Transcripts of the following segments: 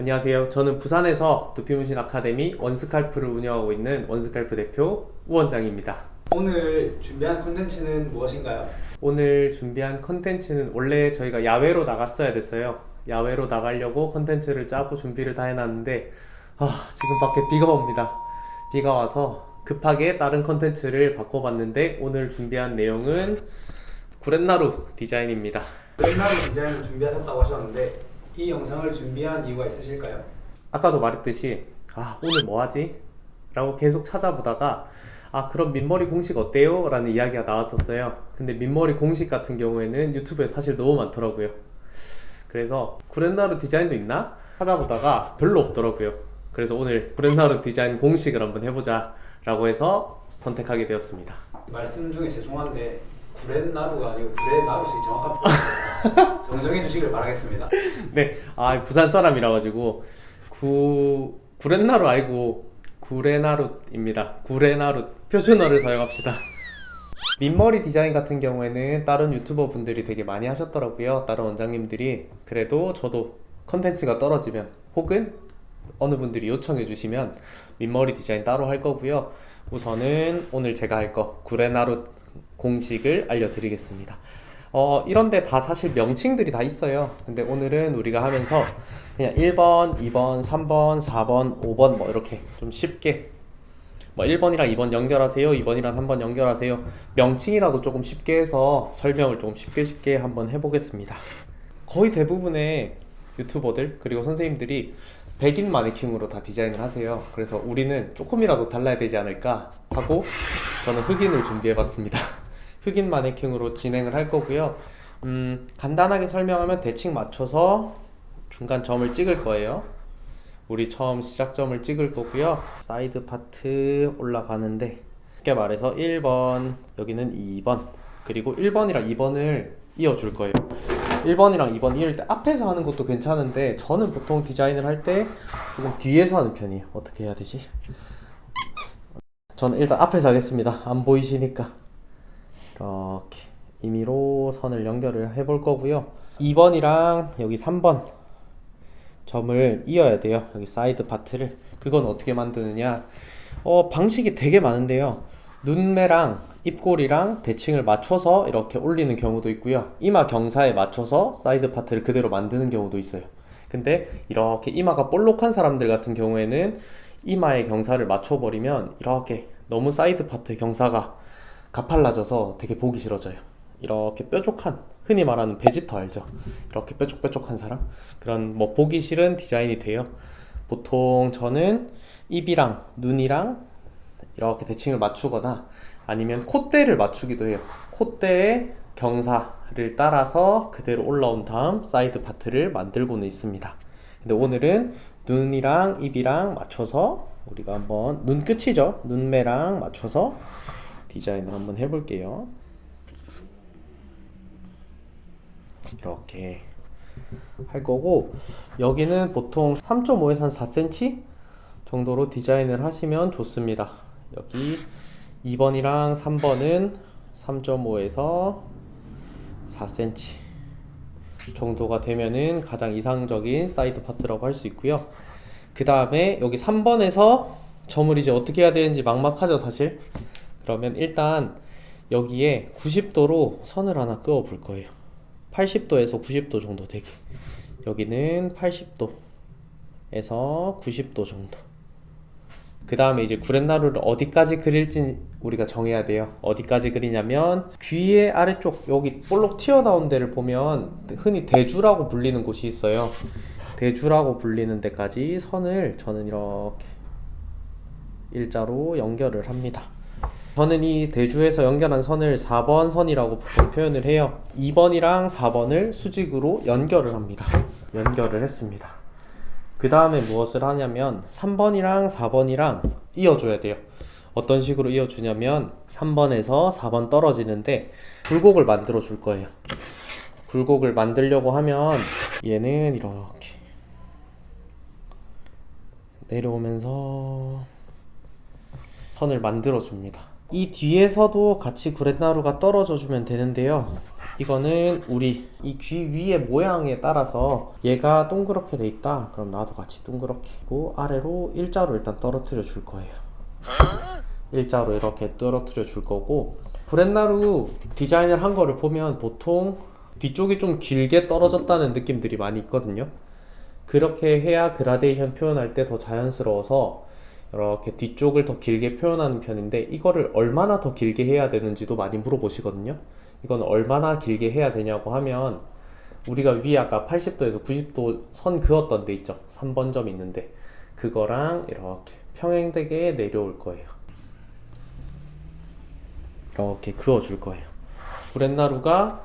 안녕하세요. 저는 부산에서 두피문신 아카데미 원스칼프를 운영하고 있는 원스칼프 대표 우원장입니다. 오늘 준비한 콘텐츠는 무엇인가요? 오늘 준비한 컨텐츠는 원래 저희가 야외로 나갔어야 됐어요. 야외로 나가려고 컨텐츠를 짜고 준비를 다 해놨는데 아, 지금 밖에 비가 옵니다. 비가 와서 급하게 다른 컨텐츠를 바꿔봤는데 오늘 준비한 내용은 구렛나루 디자인입니다. 브랜나루 디자인을 준비하셨다고 하셨는데 이 영상을 준비한 이유가 있으실까요? 아까도 말했듯이 아 오늘 뭐 하지? 라고 계속 찾아보다가 아 그럼 민머리 공식 어때요? 라는 이야기가 나왔었어요 근데 민머리 공식 같은 경우에는 유튜브에 사실 너무 많더라고요 그래서 구렛나루 디자인도 있나? 찾아보다가 별로 없더라고요 그래서 오늘 구렛나루 디자인 공식을 한번 해보자 라고 해서 선택하게 되었습니다 말씀 중에 죄송한데 구렛나루가 아니고 구레나루시 정확한 정정해 주시길 바라겠습니다. 네, 아 부산 사람이라 가지고 구 구렛나루 아니고 구레나루입니다. 구레나루 표준어를 사용합시다. 민머리 디자인 같은 경우에는 다른 유튜버 분들이 되게 많이 하셨더라고요. 다른 원장님들이 그래도 저도 컨텐츠가 떨어지면 혹은 어느 분들이 요청해 주시면 민머리 디자인 따로 할 거고요. 우선은 오늘 제가 할 거 구레나루 공식을 알려드리겠습니다. 어, 이런데 다 사실 명칭들이 다 있어요. 근데 오늘은 우리가 하면서 그냥 1번, 2번, 3번, 4번, 5번 뭐 이렇게 좀 쉽게 뭐 1번이랑 2번 연결하세요. 2번이랑 3번 연결하세요. 명칭이라도 조금 쉽게 해서 설명을 조금 쉽게 쉽게 한번 해보겠습니다. 거의 대부분의 유튜버들 그리고 선생님들이 백인 마네킹으로 다 디자인을 하세요. 그래서 우리는 조금이라도 달라야 되지 않을까 하고 저는 흑인을 준비해봤습니다. 흑인 마네킹으로 진행을 할 거고요. 음, 간단하게 설명하면 대칭 맞춰서 중간 점을 찍을 거예요. 우리 처음 시작점을 찍을 거고요. 사이드 파트 올라가는데 쉽게 말해서 1번, 여기는 2번, 그리고 1번이랑 2번을 이어줄 거예요. 1번이랑 2번 이을 때 앞에서 하는 것도 괜찮은데 저는 보통 디자인을 할 때 조금 뒤에서 하는 편이에요. 어떻게 해야 되지? 저는 일단 앞에서 하겠습니다. 안 보이시니까. 이렇게 임의로 선을 연결을 해 볼 거고요. 2번이랑 여기 3번 점을 이어야 돼요. 여기 사이드 파트를. 그건 어떻게 만드느냐? 어, 방식이 되게 많은데요. 눈매랑 입꼬리랑 대칭을 맞춰서 이렇게 올리는 경우도 있고요. 이마 경사에 맞춰서 사이드 파트를 그대로 만드는 경우도 있어요. 근데 이렇게 이마가 볼록한 사람들 같은 경우에는 이마의 경사를 맞춰버리면 이렇게 너무 사이드 파트 경사가 가팔라져서 되게 보기 싫어져요. 이렇게 뾰족한 흔히 말하는 베지터 알죠? 이렇게 뾰족뾰족한 사람 그런 뭐 보기 싫은 디자인이 돼요. 보통 저는 입이랑 눈이랑 이렇게 대칭을 맞추거나 아니면 콧대를 맞추기도 해요. 콧대의 경사를 따라서 그대로 올라온 다음 사이드 파트를 만들고는 있습니다. 근데 오늘은 눈이랑 입이랑 맞춰서 우리가 한번 눈 끝이죠. 눈매랑 맞춰서 디자인을 한번 해볼게요. 이렇게 할 거고 여기는 보통 3.5에서 한 4cm 정도로 디자인을 하시면 좋습니다. 여기 2번이랑 3번은 3.5에서 4cm 정도가 되면은 가장 이상적인 사이드 파트라고 할 수 있고요. 그 다음에 여기 3번에서 점을 이제 어떻게 해야 되는지 막막하죠, 사실. 그러면 일단 여기에 90도로 선을 하나 그어 볼 거예요. 80도에서 90도 정도 되게. 여기는 80도에서 90도 정도. 그 다음에 이제 구렛나루를 어디까지 그릴지 우리가 정해야 돼요. 어디까지 그리냐면 귀의 아래쪽 여기 볼록 튀어나온 데를 보면 흔히 대주라고 불리는 곳이 있어요. 대주라고 불리는 데까지 선을 저는 이렇게 일자로 연결을 합니다. 저는 이 대주에서 연결한 선을 4번 선이라고 보통 표현을 해요. 2번이랑 4번을 수직으로 연결을 합니다. 연결을 했습니다. 그 다음에 무엇을 하냐면 3번이랑 4번이랑 이어줘야 돼요. 어떤 식으로 이어주냐면 3번에서 4번 떨어지는데 굴곡을 만들어 줄 거예요. 굴곡을 만들려고 하면 얘는 이렇게 내려오면서 선을 만들어 줍니다. 이 뒤에서도 같이 구렛나루가 떨어져 주면 되는데요. 이거는 우리 이 귀 위의 모양에 따라서 얘가 동그랗게 돼 있다. 그럼 나도 같이 동그랗게 하고 아래로 일자로 일단 떨어뜨려 줄 거예요. 일자로 이렇게 떨어뜨려 줄 거고 브렛나루 디자인을 한 거를 보면 보통 뒤쪽이 좀 길게 떨어졌다는 느낌들이 많이 있거든요. 그렇게 해야 그라데이션 표현할 때 더 자연스러워서 이렇게 뒤쪽을 더 길게 표현하는 편인데 이거를 얼마나 더 길게 해야 되는지도 많이 물어보시거든요. 이건 얼마나 길게 해야 되냐고 하면 우리가 위에 아까 80도에서 90도 선 그었던 데 있죠. 3번 점 있는데 그거랑 이렇게 평행되게 내려올 거예요. 이렇게 그어줄 거예요. 브렛나루가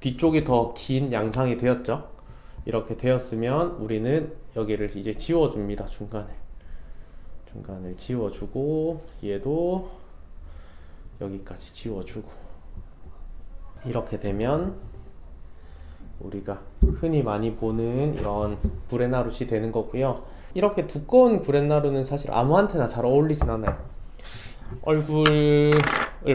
뒤쪽이 더 긴 양상이 되었죠. 이렇게 되었으면 우리는 여기를 이제 지워줍니다. 중간에 중간을 지워주고 얘도 여기까지 지워주고 이렇게 되면 우리가 흔히 많이 보는 이런 구레나룻이 되는 거고요. 이렇게 두꺼운 구레나룻은 사실 아무한테나 잘 어울리진 않아요. 얼굴을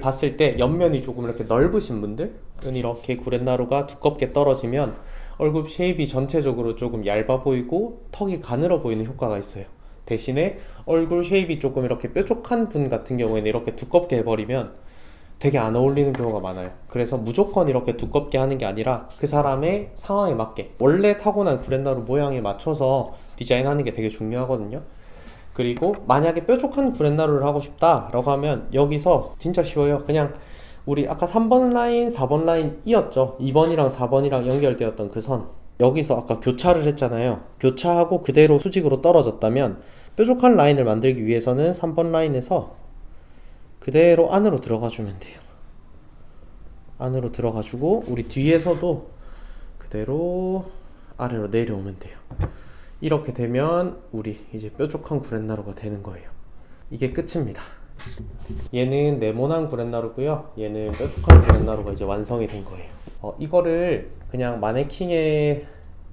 봤을 때 옆면이 조금 이렇게 넓으신 분들은 이렇게 구렛나루가 두껍게 떨어지면 얼굴 쉐입이 전체적으로 조금 얇아 보이고 턱이 가늘어 보이는 효과가 있어요. 대신에 얼굴 쉐입이 조금 이렇게 뾰족한 분 같은 경우에는 이렇게 두껍게 해버리면 되게 안 어울리는 경우가 많아요. 그래서 무조건 이렇게 두껍게 하는 게 아니라 그 사람의 상황에 맞게 원래 타고난 구렛나루 모양에 맞춰서 디자인하는 게 되게 중요하거든요. 그리고 만약에 뾰족한 구렛나루를 하고 싶다라고 하면 여기서 진짜 쉬워요. 그냥 우리 아까 3번 라인, 4번 라인 이었죠. 2번이랑 4번이랑 연결되었던 그 선. 여기서 아까 교차를 했잖아요. 교차하고 그대로 수직으로 떨어졌다면 뾰족한 라인을 만들기 위해서는 3번 라인에서 그대로 안으로 들어가 주면 돼요. 안으로 들어가 주고 우리 뒤에서도 그대로 아래로 내려오면 돼요. 이렇게 되면 우리 이제 뾰족한 구렛나루가 되는 거예요. 이게 끝입니다. 얘는 네모난 구렛나루고요. 얘는 뾰족한 구렛나루가 이제 완성이 된 거예요. 어, 이거를 그냥 마네킹에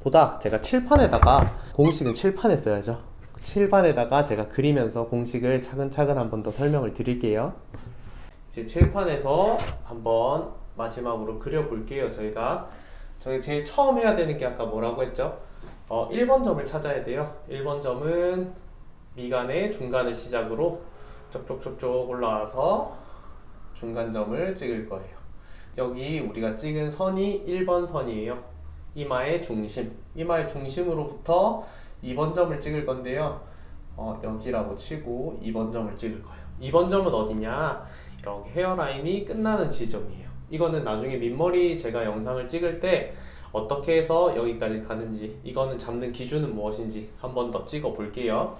보다 제가 칠판에다가 공식은 칠판에 써야죠. 칠판에다가 제가 그리면서 공식을 차근차근 한 번 더 설명을 드릴게요. 이제 칠판에서 한번 마지막으로 그려볼게요. 저희가 저희 제일 처음 해야 되는 게 아까 뭐라고 했죠? 어, 1번 점을 찾아야 돼요. 1번 점은 미간의 중간을 시작으로 쪽쪽쪽쪽 올라와서 중간점을 찍을 거예요. 여기 우리가 찍은 선이 1번 선이에요. 이마의 중심. 이마의 중심으로부터 2번 점을 찍을 건데요. 어, 여기라고 치고 2번 점을 찍을 거예요. 2번 점은 어디냐? 이렇게 헤어라인이 끝나는 지점이에요. 이거는 나중에 밑머리 제가 영상을 찍을 때 어떻게 해서 여기까지 가는지 이거는 잡는 기준은 무엇인지 한 번 더 찍어 볼게요.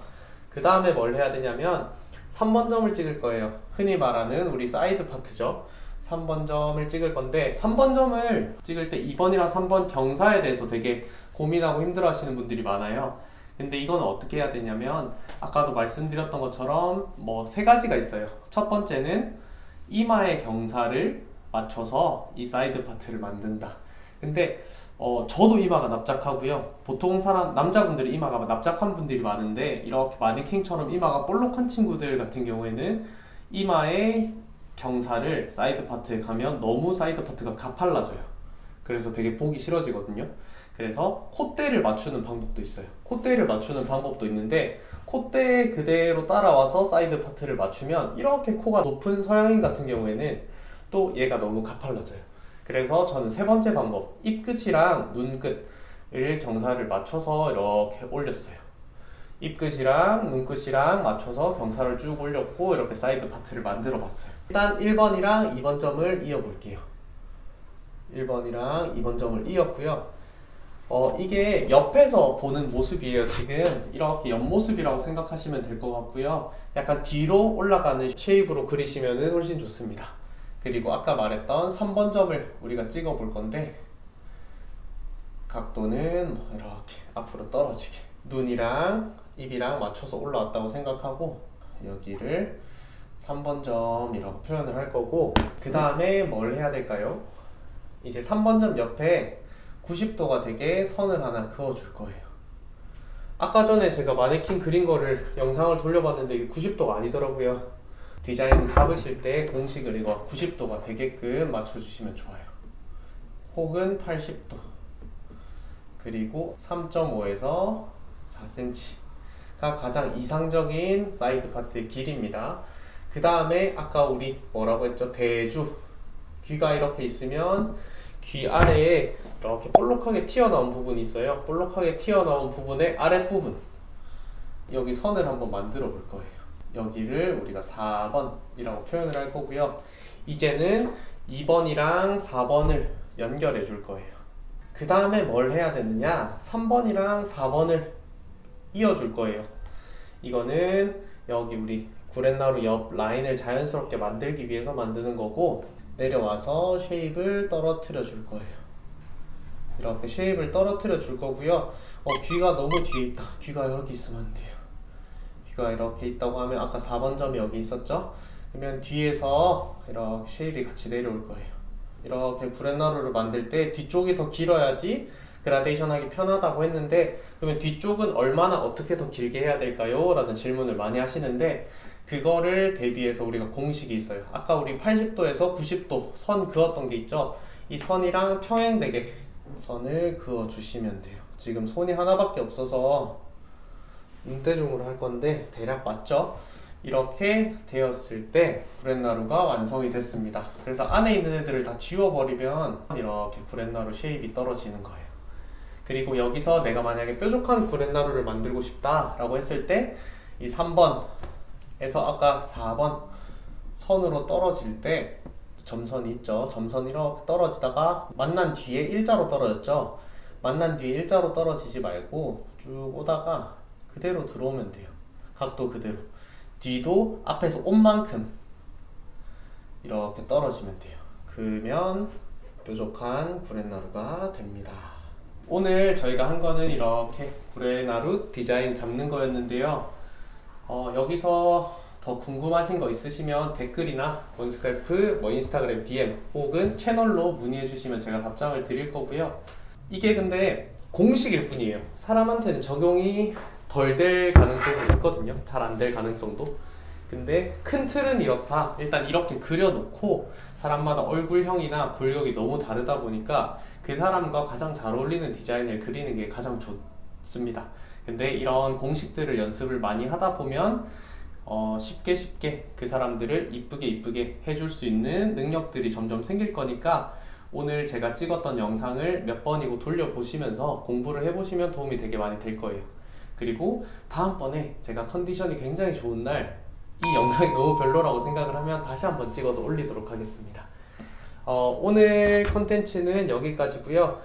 그 다음에 뭘 해야 되냐면 3번 점을 찍을 거예요. 흔히 말하는 우리 사이드 파트죠. 3번 점을 찍을 건데 3번 점을 찍을 때 2번이랑 3번 경사에 대해서 되게 고민하고 힘들어 하시는 분들이 많아요. 근데 이건 어떻게 해야 되냐면 아까도 말씀드렸던 것처럼 뭐 세 가지가 있어요. 첫 번째는 이마의 경사를 맞춰서 이 사이드 파트를 만든다. 근데 어, 저도 이마가 납작하고요. 보통 사람 남자분들이 이마가 납작한 분들이 많은데 이렇게 마네킹처럼 이마가 볼록한 친구들 같은 경우에는 이마의 경사를 사이드 파트에 가면 너무 사이드 파트가 가팔라져요. 그래서 되게 보기 싫어지거든요. 그래서 콧대를 맞추는 방법도 있어요. 콧대를 맞추는 방법도 있는데 콧대 그대로 따라와서 사이드 파트를 맞추면 이렇게 코가 높은 서양인 같은 경우에는 또 얘가 너무 가팔라져요. 그래서 저는 세 번째 방법 입끝이랑 눈끝을 경사를 맞춰서 이렇게 올렸어요. 입끝이랑 눈끝이랑 맞춰서 경사를 쭉 올렸고 이렇게 사이드 파트를 만들어 봤어요. 일단 1번이랑 2번 점을 이어 볼게요. 1번이랑 2번 점을 이었고요. 어, 이게 옆에서 보는 모습이에요. 지금 이렇게 옆모습이라고 생각하시면 될 것 같고요. 약간 뒤로 올라가는 쉐입으로 그리시면 훨씬 좋습니다. 그리고 아까 말했던 3번 점을 우리가 찍어 볼 건데 각도는 뭐 이렇게 앞으로 떨어지게 눈이랑 입이랑 맞춰서 올라왔다고 생각하고 여기를 3번 점이라고 표현을 할 거고 그 다음에 뭘 해야 될까요? 이제 3번 점 옆에 90도가 되게 선을 하나 그어줄 거예요. 아까 전에 제가 마네킹 그린 거를 영상을 돌려봤는데 이게 90도가 아니더라고요. 디자인 잡으실 때 공식을 이거 90도가 되게끔 맞춰주시면 좋아요. 혹은 80도 그리고 3.5에서 4cm가 가장 이상적인 사이드 파트의 길이입니다. 그 다음에 아까 우리 뭐라고 했죠? 대주 귀가 이렇게 있으면 귀 아래에 이렇게 볼록하게 튀어나온 부분이 있어요. 볼록하게 튀어나온 부분의 아랫부분 여기 선을 한번 만들어 볼 거예요. 여기를 우리가 4번이라고 표현을 할 거고요. 이제는 2번이랑 4번을 연결해 줄 거예요. 그 다음에 뭘 해야 되느냐? 3번이랑 4번을 이어 줄 거예요. 이거는 여기 우리 구렛나루 옆 라인을 자연스럽게 만들기 위해서 만드는 거고 내려와서 쉐입을 떨어뜨려 줄 거예요. 이렇게 쉐입을 떨어뜨려 줄 거고요. 어, 귀가 너무 뒤에 있다. 귀가 여기 있으면 안 돼요. 귀가 이렇게 있다고 하면 아까 4번 점이 여기 있었죠? 그러면 뒤에서 이렇게 쉐입이 같이 내려올 거예요. 이렇게 구렛나루를 만들 때 뒤쪽이 더 길어야지 그라데이션 하기 편하다고 했는데 그러면 뒤쪽은 얼마나 어떻게 더 길게 해야 될까요? 라는 질문을 많이 하시는데 그거를 대비해서 우리가 공식이 있어요. 아까 우리 80도에서 90도 선 그었던 게 있죠? 이 선이랑 평행되게 선을 그어 주시면 돼요. 지금 손이 하나밖에 없어서 눈대중으로 할 건데 대략 맞죠? 이렇게 되었을 때 구렛나루가 완성이 됐습니다. 그래서 안에 있는 애들을 다 지워버리면 이렇게 구렛나루 쉐입이 떨어지는 거예요. 그리고 여기서 내가 만약에 뾰족한 구렛나루를 만들고 싶다라고 했을 때 이 3번 에서 아까 4번 선으로 떨어질 때 점선이 있죠. 점선이 이렇게 떨어지다가 만난 뒤에 일자로 떨어졌죠. 만난 뒤에 일자로 떨어지지 말고 쭉 오다가 그대로 들어오면 돼요. 각도 그대로. 뒤도 앞에서 온 만큼 이렇게 떨어지면 돼요. 그러면 뾰족한 구렛나루가 됩니다. 오늘 저희가 한 거는 이렇게 구렛나루 디자인 잡는 거였는데요. 어, 여기서 더 궁금하신 거 있으시면 댓글이나 원스칼프 뭐 인스타그램 DM 혹은 채널로 문의해 주시면 제가 답장을 드릴 거고요. 이게 근데 공식일 뿐이에요. 사람한테는 적용이 덜 될 가능성이 있거든요. 잘 안 될 가능성도. 근데 큰 틀은 이렇다. 일단 이렇게 그려놓고 사람마다 얼굴형이나 골격이 너무 다르다 보니까 그 사람과 가장 잘 어울리는 디자인을 그리는 게 가장 좋습니다. 근데 이런 공식들을 연습을 많이 하다 보면 어, 쉽게 쉽게 그 사람들을 이쁘게 이쁘게 해줄 수 있는 능력들이 점점 생길 거니까 오늘 제가 찍었던 영상을 몇 번이고 돌려보시면서 공부를 해보시면 도움이 되게 많이 될 거예요. 그리고 다음번에 제가 컨디션이 굉장히 좋은 날 이 영상이 너무 별로라고 생각을 하면 다시 한번 찍어서 올리도록 하겠습니다. 어, 오늘 컨텐츠는 여기까지고요.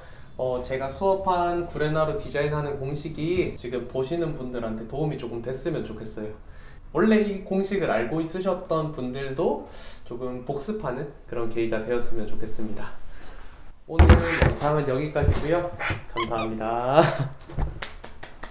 어, 제가 수업한 구레나루 디자인하는 공식이 지금 보시는 분들한테 도움이 조금 됐으면 좋겠어요. 원래 이 공식을 알고 있으셨던 분들도 조금 복습하는 그런 계기가 되었으면 좋겠습니다. 오늘 영상은 여기까지고요. 감사합니다.